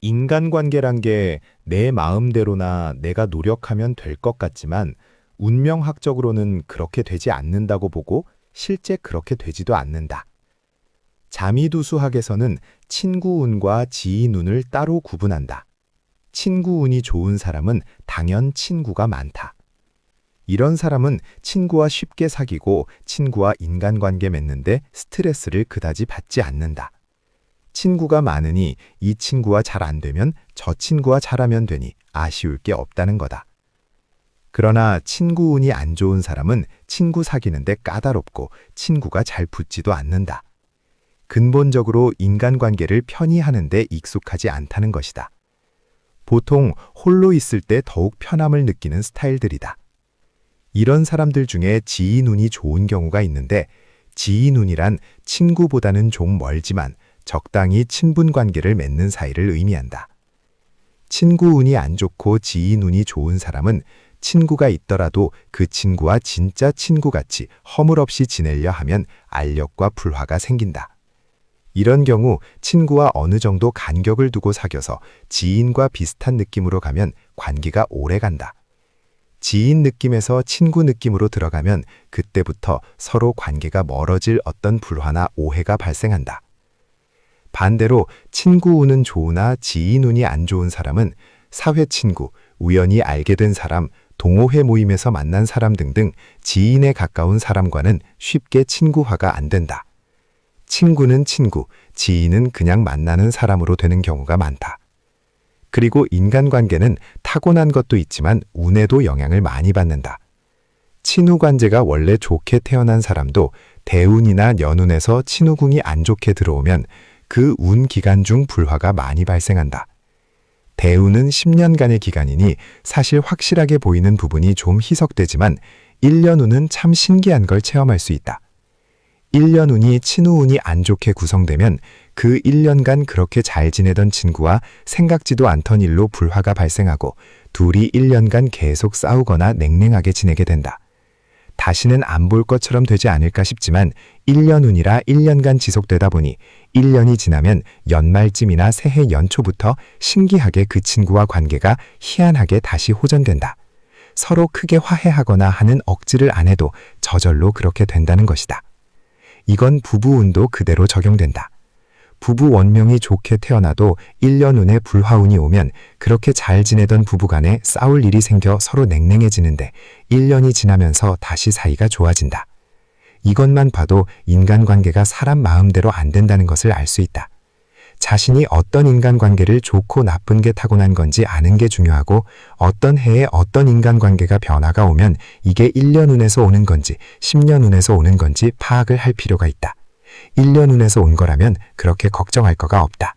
인간관계란 게 내 마음대로나 내가 노력하면 될 것 같지만 운명학적으로는 그렇게 되지 않는다고 보고 실제 그렇게 되지도 않는다. 자미두수학에서는 친구 운과 지인 운을 따로 구분한다. 친구 운이 좋은 사람은 당연 친구가 많다. 이런 사람은 친구와 쉽게 사귀고 친구와 인간관계 맺는데 스트레스를 그다지 받지 않는다. 친구가 많으니 이 친구와 잘 안 되면 저 친구와 잘하면 되니 아쉬울 게 없다는 거다. 그러나 친구 운이 안 좋은 사람은 친구 사귀는데 까다롭고 친구가 잘 붙지도 않는다. 근본적으로 인간관계를 편히 하는데 익숙하지 않다는 것이다. 보통 홀로 있을 때 더욱 편함을 느끼는 스타일들이다. 이런 사람들 중에 지인 운이 좋은 경우가 있는데 지인 운이란 친구보다는 좀 멀지만 적당히 친분 관계를 맺는 사이를 의미한다. 친구 운이 안 좋고 지인 운이 좋은 사람은 친구가 있더라도 그 친구와 진짜 친구같이 허물없이 지내려 하면 알력과 불화가 생긴다. 이런 경우 친구와 어느 정도 간격을 두고 사귀어서 지인과 비슷한 느낌으로 가면 관계가 오래 간다. 지인 느낌에서 친구 느낌으로 들어가면 그때부터 서로 관계가 멀어질 어떤 불화나 오해가 발생한다. 반대로 친구 운은 좋으나 지인 운이 안 좋은 사람은 사회 친구, 우연히 알게 된 사람, 동호회 모임에서 만난 사람 등등 지인에 가까운 사람과는 쉽게 친구화가 안 된다. 친구는 친구, 지인은 그냥 만나는 사람으로 되는 경우가 많다. 그리고 인간관계는 타고난 것도 있지만 운에도 영향을 많이 받는다. 친후관제가 원래 좋게 태어난 사람도 대운이나 연운에서 친후궁이 안 좋게 들어오면 그 운 기간 중 불화가 많이 발생한다. 대운은 10년간의 기간이니 사실 확실하게 보이는 부분이 좀 희석되지만 1년 운은 참 신기한 걸 체험할 수 있다. 1년 운이 친후운이 안 좋게 구성되면 그 1년간 그렇게 잘 지내던 친구와 생각지도 않던 일로 불화가 발생하고 둘이 1년간 계속 싸우거나 냉랭하게 지내게 된다. 다시는 안 볼 것처럼 되지 않을까 싶지만 1년 운이라 1년간 지속되다 보니 1년이 지나면 연말쯤이나 새해 연초부터 신기하게 그 친구와 관계가 희한하게 다시 호전된다. 서로 크게 화해하거나 하는 억지를 안 해도 저절로 그렇게 된다는 것이다. 이건 부부 운도 그대로 적용된다. 부부 원명이 좋게 태어나도 1년 운에 불화운이 오면 그렇게 잘 지내던 부부간에 싸울 일이 생겨 서로 냉랭해지는데 1년이 지나면서 다시 사이가 좋아진다. 이것만 봐도 인간관계가 사람 마음대로 안 된다는 것을 알 수 있다. 자신이 어떤 인간관계를 좋고 나쁜 게 타고난 건지 아는 게 중요하고 어떤 해에 어떤 인간관계가 변화가 오면 이게 1년 운에서 오는 건지 10년 운에서 오는 건지 파악을 할 필요가 있다. 1년 운에서 온 거라면 그렇게 걱정할 거가 없다.